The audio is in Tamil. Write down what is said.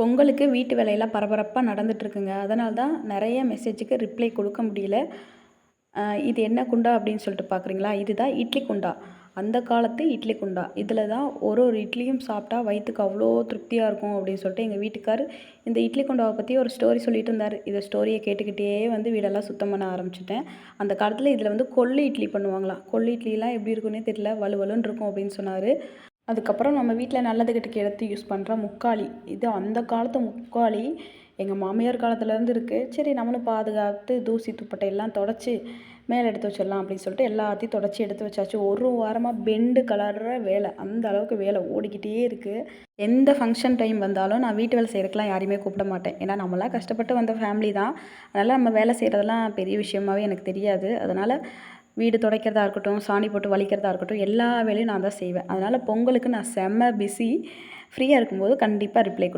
பொங்கலுக்கு வீட்டு வேலையெல்லாம் பரபரப்பாக நடந்துகிட்ருக்குங்க அதனால தான் நிறைய மெசேஜுக்கு ரிப்ளை கொடுக்க முடியல. இது என்ன குண்டா அப்படின்னு சொல்லிட்டு பார்க்குறீங்களா இதுதான் இட்லி குண்டா. அந்த காலத்து இட்லி குண்டா. இதில் தான் ஒரு ஒரு இட்லியும் சாப்பிட்டா வயிற்றுக்கு அவ்வளோ திருப்தியாக இருக்கும் அப்படின்னு சொல்லிட்டு எங்கள் வீட்டுக்கார் இந்த இட்லி குண்டாவை பற்றி ஒரு ஸ்டோரி சொல்லிட்டு இருந்தார். இந்த ஸ்டோரியை கேட்டுக்கிட்டே வந்து வீடெல்லாம் சுத்தம் பண்ண ஆரம்பிச்சிட்டேன். அந்த காலத்தில் இதில் வந்து கொள்ளு இட்லி பண்ணுவாங்களாம். கொள்ளு இட்லிலாம் எப்படி இருக்குன்னே தெரியல. வலுவலுன்னு இருக்கும் அப்படின்னு சொன்னார். அதுக்கப்புறம் நம்ம வீட்டில் நல்லது நல்லதுக்கிட்டுக்கு எடுத்து யூஸ் பண்ணுற முக்காளி. இது அந்த காலத்து முக்காளி எங்கள் மாமியார் காலத்துலேருந்து இருக்குது சரி நம்மளும் பாதுகாத்து தூசி துப்பட்டை எல்லாம் தொடச்சி மேலே எடுத்து வச்சிடலாம் அப்படின்னு சொல்லிட்டு எல்லாத்தையும் தொடச்சி எடுத்து வச்சாச்சு. ஒரு வாரமாக பெண்டு கலர்ற வேலை. அந்த அளவுக்கு வேலை ஓடிக்கிட்டே இருக்குது எந்த ஃபங்க்ஷன் டைம் வந்தாலும் நான் வீட்டு வேலை செய்கிறதுக்குலாம் யாரையுமே கூப்பிட மாட்டேன். ஏன்னா நம்மளாம் கஷ்டப்பட்டு வந்த ஃபேமிலி தான். அதனால் நம்ம வேலை செய்கிறதெல்லாம் பெரிய விஷயமாவே எனக்கு தெரியாது. அதனால் வீடு துடைக்கிறதா இருக்கட்டும் சாணி போட்டு வலிக்கிறதா இருக்கட்டும் எல்லா வேலையும் நான் தான் செய்வேன். அதனால் பொங்கலுக்கு நான் செம்ம பிஸி ஃப்ரீயாக இருக்கும்போது கண்டிப்பாக ரிப்ளை